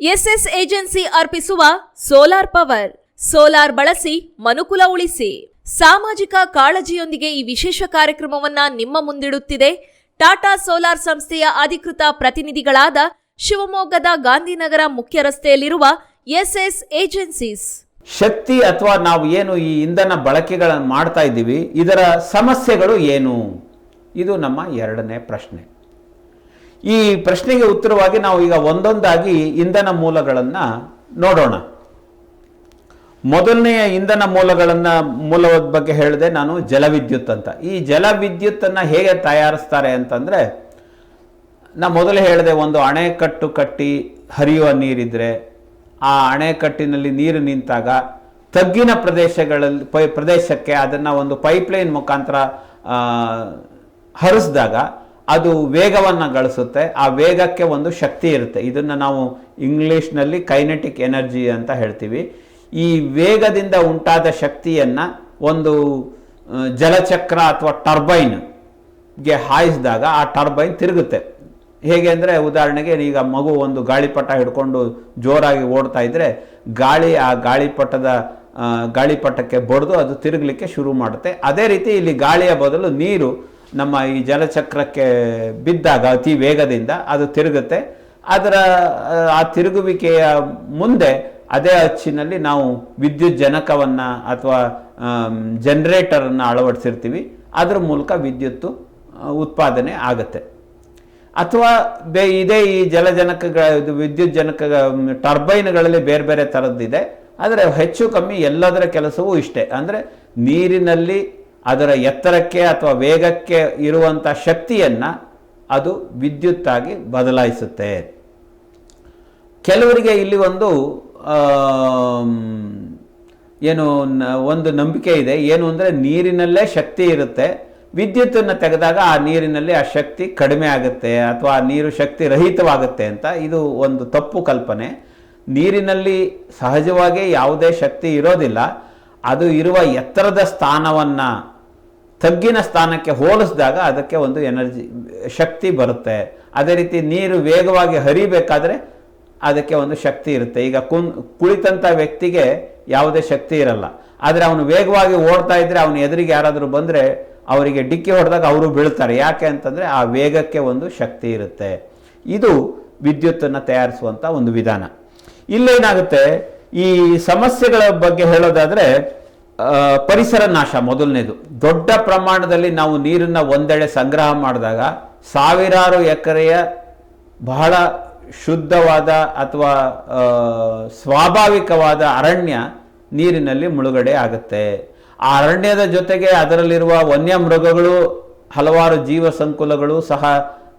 S S agency ಅರ್ಪಿಸುವ solar power. Solar ಬಳಸಿ ಮನುಕುಲ ಉಳಿಸಿ. ಸಾಮಾಜಿಕ ಕಾಳಜಿಯೊಂದಿಗೆ ಈ ವಿಶೇಷ ಕಾರ್ಯಕ್ರಮವನ್ನ ನಿಮ್ಮ ಮುಂದಿಡುತ್ತಿದೆ. ಟಾಟಾ ಸೋಲಾರ್ ಸಂಸ್ಥೆಯ ಅಧಿಕೃತ ಪ್ರತಿನಿಧಿಗಳಾದ ಶಿವಮೊಗ್ಗದ ಗಾಂಧಿನಗರ ಮುಖ್ಯ ರಸ್ತೆಯಲ್ಲಿರುವ ಎಸ್ಎಸ್ ಏಜೆನ್ಸೀಸ್. ಶಕ್ತಿ ಅಥವಾ ನಾವು ಏನು ಈ ಇಂಧನ ಬಳಕೆಗಳನ್ನು ಮಾಡ್ತಾ ಇದ್ದೀವಿ, ಇದರ ಸಮಸ್ಯೆಗಳು ಏನು? ಇದು ನಮ್ಮ ಎರಡನೇ ಪ್ರಶ್ನೆ. ಈ ಪ್ರಶ್ನೆಗೆ ಉತ್ತರವಾಗಿ ನಾವು ಈಗ ಒಂದೊಂದಾಗಿ ಇಂಧನ ಮೂಲಗಳನ್ನು ನೋಡೋಣ. ಮೊದಲನೆಯ ಇಂಧನ ಮೂಲಗಳನ್ನು ಮೂಲವದ ಬಗ್ಗೆ ಹೇಳಿದೆ, ನಾನು ಜಲವಿದ್ಯುತ್ ಅಂತ. ಈ ಜಲವಿದ್ಯುತ್ತನ್ನು ಹೇಗೆ ತಯಾರಿಸ್ತಾರೆ ಅಂತಂದರೆ, ನಾ ಮೊದಲು ಹೇಳಿದೆ, ಒಂದು ಅಣೆಕಟ್ಟು ಕಟ್ಟಿ ಹರಿಯುವ ನೀರಿದ್ರೆ, ಆ ಅಣೆಕಟ್ಟಿನಲ್ಲಿ ನೀರು ನಿಂತಾಗ ತಗ್ಗಿನ ಪ್ರದೇಶಗಳಲ್ಲಿ, ಪ್ರದೇಶಕ್ಕೆ ಅದನ್ನು ಒಂದು ಪೈಪ್ಲೈನ್ ಮುಖಾಂತರ ಹರಿಸಿದಾಗ ಅದು ವೇಗವನ್ನು ಗಳಿಸುತ್ತೆ, ಆ ವೇಗಕ್ಕೆ ಒಂದು ಶಕ್ತಿ ಇರುತ್ತೆ. ಇದನ್ನು ನಾವು ಇಂಗ್ಲೀಷ್ನಲ್ಲಿ ಕೈನೆಟಿಕ್ ಎನರ್ಜಿ ಅಂತ ಹೇಳ್ತೀವಿ. ಈ ವೇಗದಿಂದ ಉಂಟಾದ ಶಕ್ತಿಯನ್ನು ಒಂದು ಜಲಚಕ್ರ ಅಥವಾ ಟರ್ಬೈನ್ಗೆ ಹಾಯಿಸಿದಾಗ ಆ ಟರ್ಬೈನ್ ತಿರುಗುತ್ತೆ. ಹೇಗೆ ಅಂದರೆ ಉದಾಹರಣೆಗೆ ಈಗ ಮಗು ಒಂದು ಗಾಳಿಪಟ ಹಿಡ್ಕೊಂಡು ಜೋರಾಗಿ ಓಡ್ತಾ ಇದ್ದರೆ ಗಾಳಿ ಆ ಗಾಳಿಪಟದ ಗಾಳಿಪಟಕ್ಕೆ ಬಡಿದು ಅದು ತಿರುಗಲಿಕ್ಕೆ ಶುರು ಮಾಡುತ್ತೆ. ಅದೇ ರೀತಿ ಇಲ್ಲಿ ಗಾಳಿಯ ಬದಲು ನೀರು ನಮ್ಮ ಈ ಜಲಚಕ್ರಕ್ಕೆ ಬಿದ್ದಾಗ ಅತಿ ವೇಗದಿಂದ ಅದು ತಿರುಗುತ್ತೆ. ಅದರ ಆ, ತಿರುಗುವಿಕೆಯ ಮುಂದೆ ಅದೇ ಅಚ್ಚಿನಲ್ಲಿ ನಾವು ವಿದ್ಯುತ್ ಜನಕವನ್ನು ಅಥವಾ ಜನರೇಟರನ್ನು ಅಳವಡಿಸಿರ್ತೀವಿ. ಅದರ ಮೂಲಕ ವಿದ್ಯುತ್ತು ಉತ್ಪಾದನೆ ಆಗುತ್ತೆ. ಅಥವಾ ಬೇ ಇದೇ ಈ ಜಲಜನಕಗಳ ವಿದ್ಯುತ್ ಜನಕ ಟರ್ಬೈನ್ಗಳಲ್ಲಿ ಬೇರೆ ಬೇರೆ ಥರದ್ದಿದೆ. ಆದರೆ ಹೆಚ್ಚು ಕಮ್ಮಿ ಎಲ್ಲದರ ಕೆಲಸವೂ ಇಷ್ಟೇ. ಅಂದರೆ ನೀರಿನಲ್ಲಿ ಅದರ ಎತ್ತರಕ್ಕೆ ಅಥವಾ ವೇಗಕ್ಕೆ ಇರುವಂಥ ಶಕ್ತಿಯನ್ನು ಅದು ವಿದ್ಯುತ್ತಾಗಿ ಬದಲಾಯಿಸುತ್ತೆ. ಕೆಲವರಿಗೆ ಇಲ್ಲಿ ಒಂದು ಏನು ಒಂದು ನಂಬಿಕೆ ಇದೆ. ಏನು ಅಂದರೆ ನೀರಿನಲ್ಲೇ ಶಕ್ತಿ ಇರುತ್ತೆ. ವಿದ್ಯುತ್ತನ್ನು ತೆಗೆದಾಗ ಆ ನೀರಿನಲ್ಲಿ ಆ ಶಕ್ತಿ ಕಡಿಮೆ ಆಗುತ್ತೆ ಅಥವಾ ಆ ನೀರು ಶಕ್ತಿ ರಹಿತವಾಗುತ್ತೆ ಅಂತ ಇದು ಒಂದು ತಪ್ಪು ಕಲ್ಪನೆ. ನೀರಿನಲ್ಲಿ ಸಹಜವಾಗಿ ಯಾವುದೇ ಶಕ್ತಿ ಇರೋದಿಲ್ಲ. ಅದು ಇರುವ ಎತ್ತರದ ಸ್ಥಾನವನ್ನು ತಗ್ಗಿನ ಸ್ಥಾನಕ್ಕೆ ಹೋಲಿಸಿದಾಗ ಅದಕ್ಕೆ ಒಂದು ಎನರ್ಜಿ, ಶಕ್ತಿ ಬರುತ್ತೆ. ಅದೇ ರೀತಿ ನೀರು ವೇಗವಾಗಿ ಹರಿಬೇಕಾದ್ರೆ ಅದಕ್ಕೆ ಒಂದು ಶಕ್ತಿ ಇರುತ್ತೆ. ಈಗ ಕುನ್ ಕುಳಿತಂಥ ವ್ಯಕ್ತಿಗೆ ಯಾವುದೇ ಶಕ್ತಿ ಇರಲ್ಲ. ಆದರೆ ಅವನು ವೇಗವಾಗಿ ಓಡ್ತಾ ಇದ್ರೆ ಅವನು ಎದುರಿಗೆ ಯಾರಾದರೂ ಬಂದರೆ ಅವರಿಗೆ ಡಿಕ್ಕಿ ಹೊಡೆದಾಗ ಅವರು ಬೀಳ್ತಾರೆ. ಯಾಕೆ ಅಂತಂದರೆ ಆ ವೇಗಕ್ಕೆ ಒಂದು ಶಕ್ತಿ ಇರುತ್ತೆ. ಇದು ವಿದ್ಯುತ್ತನ್ನು ತಯಾರಿಸುವಂಥ ಒಂದು ವಿಧಾನ. ಇಲ್ಲೇನಾಗುತ್ತೆ? ಈ ಸಮಸ್ಯೆಗಳ ಬಗ್ಗೆ ಹೇಳೋದಾದರೆ ಪರಿಸರ ನಾಶ ಮೊದಲನೇದು. ದೊಡ್ಡ ಪ್ರಮಾಣದಲ್ಲಿ ನಾವು ನೀರನ್ನು ಒಂದೆಡೆ ಸಂಗ್ರಹ ಮಾಡಿದಾಗ ಸಾವಿರಾರು ಎಕರೆಯ ಬಹಳ ಶುದ್ಧವಾದ ಅಥವಾ ಸ್ವಾಭಾವಿಕವಾದ ಅರಣ್ಯ ನೀರಿನಲ್ಲಿ ಮುಳುಗಡೆ ಆಗುತ್ತೆ. ಆ ಅರಣ್ಯದ ಜೊತೆಗೆ ಅದರಲ್ಲಿರುವ ವನ್ಯ ಮೃಗಗಳು ಹಲವಾರು ಜೀವ ಸಂಕುಲಗಳು ಸಹ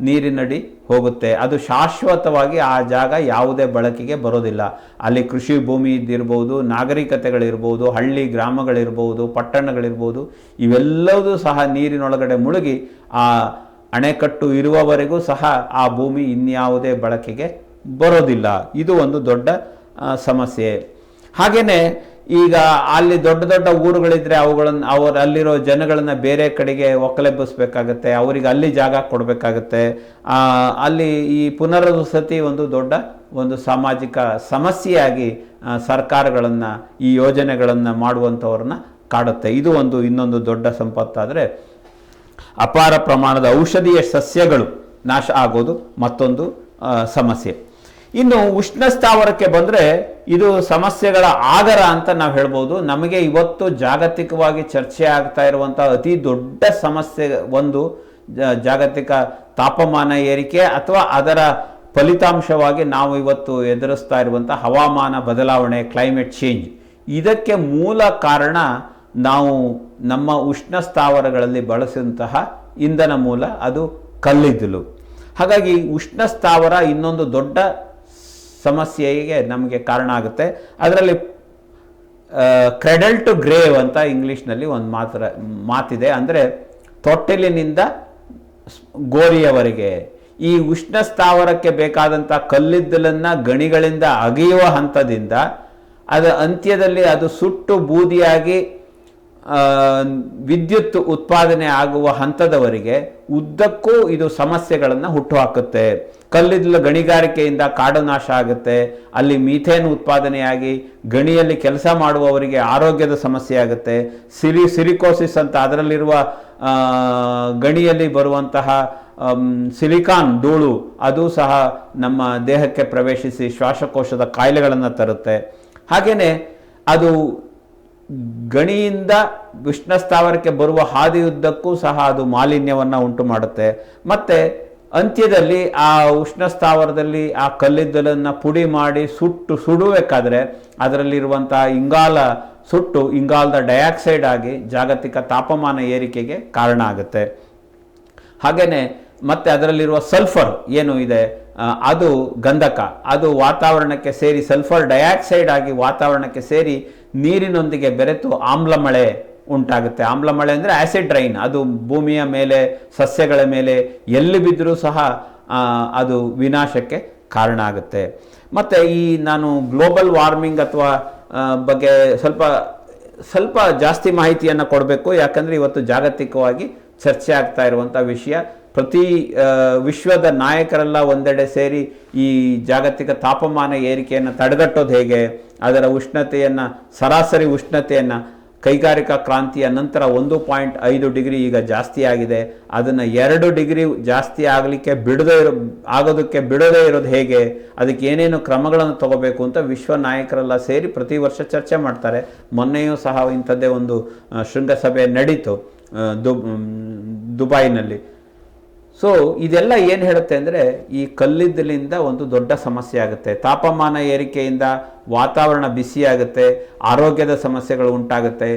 ನೀರಿನಡಿ ಹೋಗುತ್ತೆ. ಅದು ಶಾಶ್ವತವಾಗಿ ಆ ಜಾಗ ಯಾವುದೇ ಬಳಕೆಗೆ ಬರೋದಿಲ್ಲ. ಅಲ್ಲಿ ಕೃಷಿ ಭೂಮಿ ಇದ್ದಿರ್ಬೋದು, ನಾಗರಿಕತೆಗಳಿರ್ಬೋದು, ಹಳ್ಳಿ ಗ್ರಾಮಗಳಿರ್ಬೋದು, ಪಟ್ಟಣಗಳಿರ್ಬೋದು ಇವೆಲ್ಲವೂ ಸಹ ನೀರಿನೊಳಗಡೆ ಮುಳುಗಿ ಆ ಅಣೆಕಟ್ಟು ಇರುವವರೆಗೂ ಸಹ ಆ ಭೂಮಿ ಇನ್ಯಾವುದೇ ಬಳಕೆಗೆ ಬರೋದಿಲ್ಲ. ಇದು ಒಂದು ದೊಡ್ಡ ಸಮಸ್ಯೆ. ಹಾಗೆಯೇ ಈಗ ಅಲ್ಲಿ ದೊಡ್ಡ ದೊಡ್ಡ ಊರುಗಳಿದ್ರೆ ಅವುಗಳನ್ನು ಅವ್ರ, ಅಲ್ಲಿರೋ ಜನಗಳನ್ನ ಬೇರೆ ಕಡೆಗೆ ಒಕ್ಕಲೆಬ್ಬಿಸ್ಬೇಕಾಗತ್ತೆ, ಅವರಿಗೆ ಅಲ್ಲಿ ಜಾಗ ಕೊಡಬೇಕಾಗತ್ತೆ. ಅಲ್ಲಿ ಈ ಪುನರ್ವಸತಿ ಒಂದು ದೊಡ್ಡ ಒಂದು ಸಾಮಾಜಿಕ ಸಮಸ್ಯೆಯಾಗಿ ಸರ್ಕಾರಗಳನ್ನು, ಈ ಯೋಜನೆಗಳನ್ನು ಮಾಡುವಂಥವ್ರನ್ನ ಕಾಡುತ್ತೆ. ಇದು ಒಂದು, ಇನ್ನೊಂದು ದೊಡ್ಡ ಸಂಪತ್ತಾದರೆ, ಅಪಾರ ಪ್ರಮಾಣದ ಔಷಧೀಯ ಸಸ್ಯಗಳು ನಾಶ ಆಗೋದು ಮತ್ತೊಂದು ಸಮಸ್ಯೆ. ಇನ್ನು ಉಷ್ಣ ಸ್ಥಾವರಕ್ಕೆ ಬಂದರೆ ಇದು ಸಮಸ್ಯೆಗಳ ಆಗರ ಅಂತ ನಾವು ಹೇಳ್ಬೋದು. ನಮಗೆ ಇವತ್ತು ಜಾಗತಿಕವಾಗಿ ಚರ್ಚೆ ಆಗ್ತಾ ಇರುವಂಥ ಅತಿ ದೊಡ್ಡ ಸಮಸ್ಯೆ ಒಂದು ಜಾಗತಿಕ ತಾಪಮಾನ ಏರಿಕೆ ಅಥವಾ ಅದರ ಫಲಿತಾಂಶವಾಗಿ ನಾವು ಇವತ್ತು ಎದುರಿಸ್ತಾ ಇರುವಂಥ ಹವಾಮಾನ ಬದಲಾವಣೆ ಕ್ಲೈಮೇಟ್ ಚೇಂಜ್ ಇದಕ್ಕೆ ಮೂಲ ಕಾರಣ ನಾವು ನಮ್ಮ ಉಷ್ಣ ಸ್ಥಾವರಗಳಲ್ಲಿ ಬಳಸಿದಂತಹ ಇಂಧನ ಮೂಲ, ಅದು ಕಲ್ಲಿದ್ದಲು. ಹಾಗಾಗಿ ಉಷ್ಣ ಸ್ಥಾವರ ಇನ್ನೊಂದು ದೊಡ್ಡ ಸಮಸ್ಯೆಗೆ ನಮಗೆ ಕಾರಣ ಆಗುತ್ತೆ. ಅದರಲ್ಲಿ ಕ್ರೆಡಲ್ ಟು ಗ್ರೇವ್ ಅಂತ ಇಂಗ್ಲೀಷ್ನಲ್ಲಿ ಒಂದು ಮಾತ್ರ, ಮಾತಿದೆ. ಅಂದರೆ ತೊಟ್ಟಿಲಿನಿಂದ ಗೋರಿಯವರೆಗೆ. ಈ ಉಷ್ಣ ಸ್ಥಾವರಕ್ಕೆ ಬೇಕಾದಂಥ ಕಲ್ಲಿದ್ದಲನ್ನು ಗಣಿಗಳಿಂದ ಅಗೆಯುವ ಹಂತದಿಂದ, ಅದು ಅಂತ್ಯದಲ್ಲಿ ಅದು ಸುಟ್ಟು ಬೂದಿಯಾಗಿ ವಿದ್ಯುತ್ ಉತ್ಪಾದನೆ ಆಗುವ ಹಂತದವರಿಗೆ ಉದ್ದಕ್ಕೂ ಇದು ಸಮಸ್ಯೆಗಳನ್ನು ಹುಟ್ಟುಹಾಕುತ್ತೆ. ಕಲ್ಲಿದ್ದಲು ಗಣಿಗಾರಿಕೆಯಿಂದ ಕಾಡು ನಾಶ ಆಗುತ್ತೆ. ಅಲ್ಲಿ ಮೀಥೇನ್ ಉತ್ಪಾದನೆಯಾಗಿ ಗಣಿಯಲ್ಲಿ ಕೆಲಸ ಮಾಡುವವರಿಗೆ ಆರೋಗ್ಯದ ಸಮಸ್ಯೆ ಆಗುತ್ತೆ. ಸಿರಿ, ಸಿರಿಕೋಸಿಸ್ ಅಂತ ಅದರಲ್ಲಿರುವ ಗಣಿಯಲ್ಲಿ ಬರುವಂತಹ ಸಿಲಿಕಾನ್ ಧೂಳು ಅದು ಸಹ ನಮ್ಮ ದೇಹಕ್ಕೆ ಪ್ರವೇಶಿಸಿ ಶ್ವಾಸಕೋಶದ ಕಾಯಿಲೆಗಳನ್ನು ತರುತ್ತೆ. ಹಾಗೆಯೇ ಅದು ಗಣಿಯಿಂದ ವಿಷ್ಣು ಸ್ಥಾವರಕ್ಕೆ ಬರುವ ಹಾದಿಯುದ್ದಕ್ಕೂ ಸಹ ಅದು ಮಾಲಿನ್ಯವನ್ನು ಉಂಟು ಮಾಡುತ್ತೆ. ಮತ್ತು ಅಂತ್ಯದಲ್ಲಿ ಆ ಉಷ್ಣ ಸ್ಥಾವರದಲ್ಲಿ ಆ ಕಲ್ಲಿದ್ದಲನ್ನು ಪುಡಿ ಮಾಡಿ ಸುಟ್ಟು ಸುಡಬೇಕಾದ್ರೆ ಅದರಲ್ಲಿರುವಂಥ ಇಂಗಾಲ ಸುಟ್ಟು ಇಂಗಾಲದ ಡೈಆಕ್ಸೈಡ್ ಆಗಿ ಜಾಗತಿಕ ತಾಪಮಾನ ಏರಿಕೆಗೆ ಕಾರಣ ಆಗುತ್ತೆ. ಹಾಗೇನೆ ಮತ್ತೆ ಅದರಲ್ಲಿರುವ ಸಲ್ಫರ್ ಏನು ಇದೆ? ಅದು ಗಂಧಕ. ಅದು ವಾತಾವರಣಕ್ಕೆ ಸೇರಿ ಸಲ್ಫರ್ ಡೈಆಕ್ಸೈಡ್ ಆಗಿ ವಾತಾವರಣಕ್ಕೆ ಸೇರಿ ನೀರಿನೊಂದಿಗೆ ಬೆರೆತು ಆಮ್ಲ ಮಳೆ ಉಂಟಾಗುತ್ತೆ. ಆಮ್ಲ ಮಳೆ ಅಂದರೆ ಆ್ಯಸಿಡ್ ರೈನ್. ಅದು ಭೂಮಿಯ ಮೇಲೆ, ಸಸ್ಯಗಳ ಮೇಲೆ ಎಲ್ಲಿ ಬಿದ್ದರೂ ಸಹ ಅದು ವಿನಾಶಕ್ಕೆ ಕಾರಣ ಆಗುತ್ತೆ. ಮತ್ತು ಈ ನಾನು ಗ್ಲೋಬಲ್ ವಾರ್ಮಿಂಗ್ ಅಥವಾ ಬಗ್ಗೆ ಸ್ವಲ್ಪ ಸ್ವಲ್ಪ ಜಾಸ್ತಿ ಮಾಹಿತಿಯನ್ನು ಕೊಡಬೇಕು. ಯಾಕಂದರೆ ಇವತ್ತು ಜಾಗತಿಕವಾಗಿ ಚರ್ಚೆ ಆಗ್ತಾ ಇರುವಂಥ ವಿಷಯ. ಪ್ರತಿ ವಿಶ್ವದ ನಾಯಕರೆಲ್ಲ ಒಂದೆಡೆ ಸೇರಿ ಈ ಜಾಗತಿಕ ತಾಪಮಾನ ಏರಿಕೆಯನ್ನು ತಡೆಗಟ್ಟೋದು ಹೇಗೆ, ಅದರ ಉಷ್ಣತೆಯನ್ನು, ಸರಾಸರಿ ಉಷ್ಣತೆಯನ್ನು, ಕೈಗಾರಿಕಾ ಕ್ರಾಂತಿಯ ನಂತರ ಒಂದು ಪಾಯಿಂಟ್ ಐದು ಡಿಗ್ರಿ ಈಗ ಜಾಸ್ತಿ ಆಗಿದೆ, ಅದನ್ನು ಎರಡು ಡಿಗ್ರಿ ಜಾಸ್ತಿ ಆಗಲಿಕ್ಕೆ ಬಿಡದೇ ಇರೋ, ಆಗೋದಕ್ಕೆ ಬಿಡದೇ ಇರೋದು ಹೇಗೆ, ಅದಕ್ಕೆ ಏನೇನು ಕ್ರಮಗಳನ್ನು ತಗೋಬೇಕು ಅಂತ ವಿಶ್ವ ನಾಯಕರೆಲ್ಲ ಸೇರಿ ಪ್ರತಿ ವರ್ಷ ಚರ್ಚೆ ಮಾಡ್ತಾರೆ. ಮೊನ್ನೆಯೂ ಸಹ ಇಂಥದ್ದೇ ಒಂದು ಶೃಂಗಸಭೆ ನಡೀತು ದುಬೈನಲ್ಲಿ. ಸೊ ಇದೆಲ್ಲ ಏನು ಹೇಳುತ್ತೆ ಅಂದರೆ ಈ ಕಲ್ಲಿದ್ದಲಿಂದ ಒಂದು ದೊಡ್ಡ ಸಮಸ್ಯೆ ಆಗುತ್ತೆ. ತಾಪಮಾನ ಏರಿಕೆಯಿಂದ ವಾತಾವರಣ ಬಿಸಿಯಾಗುತ್ತೆ ಆರೋಗ್ಯದ ಸಮಸ್ಯೆಗಳು ಉಂಟಾಗುತ್ತೆ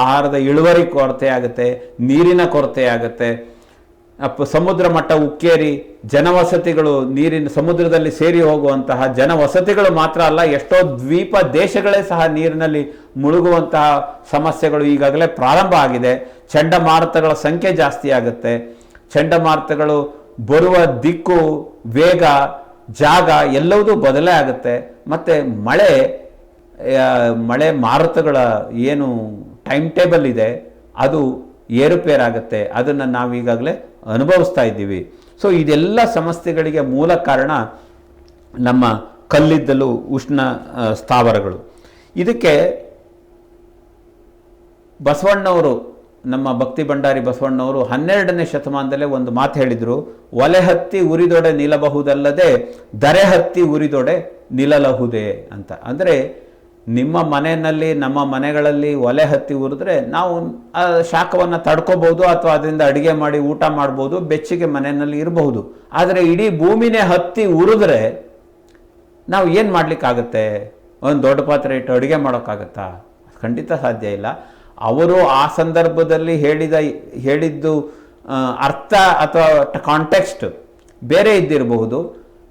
ಆಹಾರದ ಇಳುವರಿ ಕೊರತೆ ಆಗುತ್ತೆ, ನೀರಿನ ಕೊರತೆ ಆಗುತ್ತೆ. ಸಮುದ್ರ ಮಟ್ಟ ಉಕ್ಕೇರಿ, ಜನವಸತಿಗಳು ನೀರಿನ ಸಮುದ್ರದಲ್ಲಿ ಸೇರಿ ಹೋಗುವಂತಹ ಜನವಸತಿಗಳು ಮಾತ್ರ ಅಲ್ಲ, ಎಷ್ಟೋ ದ್ವೀಪ ದೇಶಗಳೇ ಸಹ ನೀರಿನಲ್ಲಿ ಮುಳುಗುವಂತಹ ಸಮಸ್ಯೆಗಳು ಈಗಾಗಲೇ ಪ್ರಾರಂಭ ಆಗಿದೆ. ಚಂಡಮಾರುತಗಳ ಸಂಖ್ಯೆ ಜಾಸ್ತಿ ಆಗುತ್ತೆ. ಚಂಡಮಾರುತಗಳು ಬರುವ ದಿಕ್ಕು, ವೇಗ, ಜಾಗ ಎಲ್ಲವೂ ಬದಲೇ ಆಗುತ್ತೆ. ಮತ್ತು ಮಳೆ ಮಳೆ ಮಾರುತಗಳ ಏನು ಟೈಮ್ ಟೇಬಲ್ ಇದೆ, ಅದು ಏರುಪೇರಾಗುತ್ತೆ. ಅದನ್ನು ನಾವೀಗಾಗಲೇ ಅನುಭವಿಸ್ತಾ ಇದ್ದೀವಿ. ಸೊ ಇದೆಲ್ಲ ಸಮಸ್ಯೆಗಳಿಗೆ ಮೂಲ ಕಾರಣ ನಮ್ಮ ಕಲ್ಲಿದ್ದಲು ಉಷ್ಣ ಸ್ಥಾವರಗಳು. ಇದಕ್ಕೆ ಬಸವಣ್ಣವರು ನಮ್ಮ ಭಕ್ತಿ ಭಂಡಾರಿ ಬಸವಣ್ಣವರು ಹನ್ನೆರಡನೇ ಶತಮಾನದಲ್ಲೇ ಒಂದು ಮಾತು ಹೇಳಿದರು, ಒಲೆ ಹತ್ತಿ ಉರಿದೊಡೆ ನಿಲ್ಲಬಹುದಲ್ಲದೆ, ದರೆ ಹತ್ತಿ ಉರಿದೊಡೆ ನಿಲ್ಲಲಹುದೇ ಅಂತ. ಅಂದರೆ ನಿಮ್ಮ ಮನೆಯಲ್ಲಿ, ನಮ್ಮ ಮನೆಗಳಲ್ಲಿ ಒಲೆ ಹತ್ತಿ ಉರಿದ್ರೆ ನಾವು, ಆ, ಶಾಖವನ್ನು ತಡ್ಕೋಬಹುದು ಅಥವಾ ಅದರಿಂದ ಅಡುಗೆ ಮಾಡಿ ಊಟ ಮಾಡ್ಬೋದು, ಬೆಚ್ಚಗೆ ಮನೆಯಲ್ಲಿ ಇರಬಹುದು. ಆದರೆ ಇಡೀ ಭೂಮಿನೇ ಹತ್ತಿ ಉರಿದ್ರೆ ನಾವು ಏನು ಮಾಡಲಿಕ್ಕಾಗತ್ತೆ? ಒಂದು ದೊಡ್ಡ ಪಾತ್ರೆ ಇಟ್ಟು ಅಡುಗೆ ಮಾಡೋಕ್ಕಾಗತ್ತಾ? ಖಂಡಿತ ಸಾಧ್ಯ ಇಲ್ಲ. ಅವರು ಆ ಸಂದರ್ಭದಲ್ಲಿ ಹೇಳಿದ, ಹೇಳಿದ್ದು ಅರ್ಥ ಅಥವಾ ಕಾಂಟೆಕ್ಸ್ಟ್ ಬೇರೆ ಇದ್ದಿರಬಹುದು.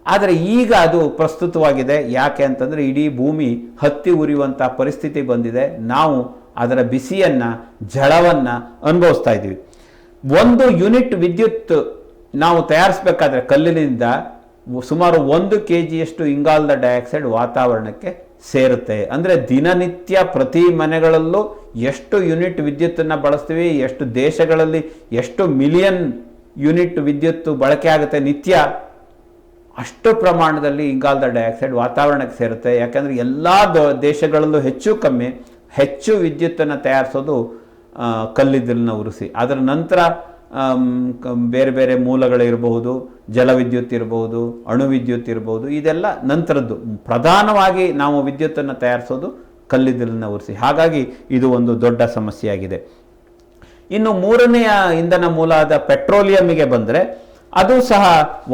ಆದರೆ ಈಗ ಅದು ಪ್ರಸ್ತುತವಾಗಿದೆ. ಯಾಕೆ ಅಂತಂದರೆ ಇಡೀ ಭೂಮಿ ಹತ್ತಿ ಉರಿಯುವಂಥ ಪರಿಸ್ಥಿತಿ ಬಂದಿದೆ. ನಾವು ಅದರ ಬಿಸಿಯನ್ನು, ಜಳವನ್ನು ಅನುಭವಿಸ್ತಾ ಇದ್ದೀವಿ. ಒಂದು ಯೂನಿಟ್ ವಿದ್ಯುತ್ ನಾವು ತಯಾರಿಸಬೇಕಾದ್ರೆ ಕಲ್ಲಿನಿಂದ ಸುಮಾರು ಒಂದು ಕೆ ಜಿಯಷ್ಟು ಇಂಗಾಲದ ಡೈಆಕ್ಸೈಡ್ ವಾತಾವರಣಕ್ಕೆ ಸೇರುತ್ತೆ. ಅಂದರೆ ದಿನನಿತ್ಯ ಪ್ರತಿ ಮನೆಗಳಲ್ಲೂ ಎಷ್ಟು ಯೂನಿಟ್ ವಿದ್ಯುತ್ತನ್ನು ಬಳಸ್ತೀವಿ, ಎಷ್ಟು ದೇಶಗಳಲ್ಲಿ ಎಷ್ಟು ಮಿಲಿಯನ್ ಯೂನಿಟ್ ವಿದ್ಯುತ್ ಬಳಕೆ ಆಗುತ್ತೆ ನಿತ್ಯ, ಅಷ್ಟು ಪ್ರಮಾಣದಲ್ಲಿ ಇಂಗಾಲದ ಡೈಆಕ್ಸೈಡ್ ವಾತಾವರಣಕ್ಕೆ ಸೇರುತ್ತೆ. ಯಾಕಂದರೆ ಎಲ್ಲ ದೇಶಗಳಲ್ಲೂ ಹೆಚ್ಚು ಕಮ್ಮಿ ಹೆಚ್ಚು ವಿದ್ಯುತ್ತನ್ನು ತಯಾರಿಸೋದು ಕಲ್ಲಿದ್ದಲನ್ನ ಉರಿಸಿ. ಅದರ ನಂತರ ಬೇರೆ ಬೇರೆ ಮೂಲಗಳಿರಬಹುದು, ಜಲವಿದ್ಯುತ್ ಇರಬಹುದು ಅಣು ವಿದ್ಯುತ್ ಇರಬಹುದು, ಇದೆಲ್ಲ ನಂತರದ್ದು. ಪ್ರಧಾನವಾಗಿ ನಾವು ವಿದ್ಯುತ್ತನ್ನು ತಯಾರಿಸೋದು ಕಲ್ಲಿದ್ದಲನ್ನು ಉರಿಸಿ. ಹಾಗಾಗಿ ಇದು ಒಂದು ದೊಡ್ಡ ಸಮಸ್ಯೆಯಾಗಿದೆ. ಇನ್ನು ಮೂರನೆಯ ಇಂಧನ ಮೂಲ ಆದ ಪೆಟ್ರೋಲಿಯಂಗೆ ಬಂದರೆ ಅದು ಸಹ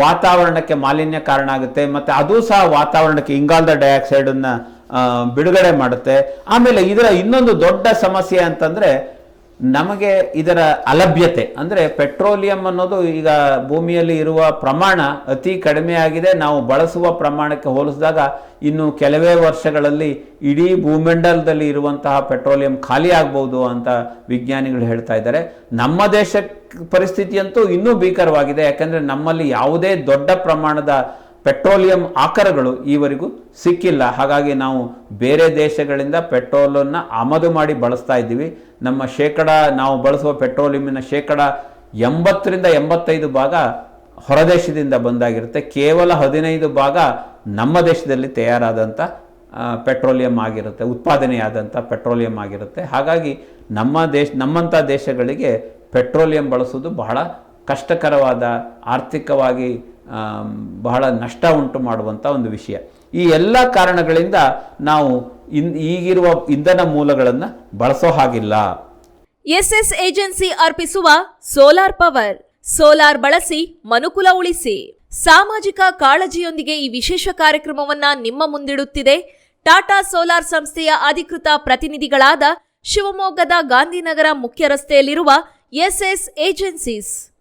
ವಾತಾವರಣಕ್ಕೆ ಮಾಲಿನ್ಯ ಕಾರಣ ಆಗುತ್ತೆ, ಮತ್ತು ಅದು ಸಹ ವಾತಾವರಣಕ್ಕೆ ಇಂಗಾಲದ ಡೈಆಕ್ಸೈಡನ್ನು ಬಿಡುಗಡೆ ಮಾಡುತ್ತೆ. ಆಮೇಲೆ ಇದರ ಇನ್ನೊಂದು ದೊಡ್ಡ ಸಮಸ್ಯೆ ಅಂತಂದ್ರೆ ನಮಗೆ ಇದರ ಅಲಭ್ಯತೆ, ಅಂದ್ರೆ ಪೆಟ್ರೋಲಿಯಂ ಅನ್ನೋದು ಈಗ ಭೂಮಿಯಲ್ಲಿ ಇರುವ ಪ್ರಮಾಣ ಅತಿ ಕಡಿಮೆ ಆಗಿದೆ. ನಾವು ಬಳಸುವ ಪ್ರಮಾಣಕ್ಕೆ ಹೋಲಿಸಿದಾಗ ಇನ್ನು ಕೆಲವೇ ವರ್ಷಗಳಲ್ಲಿ ಇಡೀ ಭೂಮಂಡಲದಲ್ಲಿ ಇರುವಂತಹ ಪೆಟ್ರೋಲಿಯಂ ಖಾಲಿ ಆಗ್ಬೋದು ಅಂತ ವಿಜ್ಞಾನಿಗಳು ಹೇಳ್ತಾ ಇದ್ದಾರೆ. ನಮ್ಮ ದೇಶ ಪರಿಸ್ಥಿತಿಯಂತೂ ಇನ್ನೂ ಭೀಕರವಾಗಿದೆ. ಯಾಕಂದ್ರೆ ನಮ್ಮಲ್ಲಿ ಯಾವುದೇ ದೊಡ್ಡ ಪ್ರಮಾಣದ ಪೆಟ್ರೋಲಿಯಂ ಆಕರಗಳು ಈವರೆಗೂ ಸಿಕ್ಕಿಲ್ಲ. ಹಾಗಾಗಿ ನಾವು ಬೇರೆ ದೇಶಗಳಿಂದ ಪೆಟ್ರೋಲನ್ನು ಆಮದು ಮಾಡಿ ಬಳಸ್ತಾ ಇದ್ದೀವಿ. ನಮ್ಮ ಶೇಕಡ, ನಾವು ಬಳಸುವ ಪೆಟ್ರೋಲಿಯಮಿನ ಶೇಕಡ ಎಂಬತ್ತರಿಂದ ಎಂಬತ್ತೈದು ಭಾಗ ಹೊರದೇಶದಿಂದ ಬಂದಾಗಿರುತ್ತೆ. ಕೇವಲ ಹದಿನೈದು ಭಾಗ ನಮ್ಮ ದೇಶದಲ್ಲಿ ತಯಾರಾದಂಥ ಪೆಟ್ರೋಲಿಯಂ ಆಗಿರುತ್ತೆ. ಉತ್ಪಾದನೆಯಾದಂಥ ಪೆಟ್ರೋಲಿಯಂ ಆಗಿರುತ್ತೆ. ಹಾಗಾಗಿ ನಮ್ಮ ದೇಶ, ನಮ್ಮಂಥ ದೇಶಗಳಿಗೆ ಪೆಟ್ರೋಲಿಯಂ ಬಳಸೋದು ಬಹಳ ಕಷ್ಟಕರವಾದ, ಆರ್ಥಿಕವಾಗಿ ಬಹಳ ನಷ್ಟ ಉಂಟು ಮಾಡುವಂಥ ಒಂದು ವಿಷಯ. ಈ ಎಲ್ಲ ಕಾರಣಗಳಿಂದ ನಾವು ಇನ್, ಈಗಿರುವ ಇಂಧನ ಮೂಲಗಳನ್ನು ಬಳಸೋ ಹಾಗಿಲ್ಲ. ಎಸ್ಎಸ್ ಏಜೆನ್ಸಿ ಅರ್ಪಿಸುವ ಸೋಲಾರ್ ಪವರ್. ಸೋಲಾರ್ ಬಳಸಿ ಮನುಕುಲ ಉಳಿಸಿ. ಸಾಮಾಜಿಕ ಕಾಳಜಿಯೊಂದಿಗೆ ಈ ವಿಶೇಷ ಕಾರ್ಯಕ್ರಮವನ್ನ ನಿಮ್ಮ ಮುಂದಿಡುತ್ತಿದೆ. ಟಾಟಾ ಸೋಲಾರ್ ಸಂಸ್ಥೆಯ ಅಧಿಕೃತ ಪ್ರತಿನಿಧಿಗಳಾದ ಶಿವಮೊಗ್ಗದ ಗಾಂಧಿನಗರ ಮುಖ್ಯ ರಸ್ತೆಯಲ್ಲಿರುವ ಎಸ್ಎಸ್ ಏಜೆನ್ಸೀಸ್.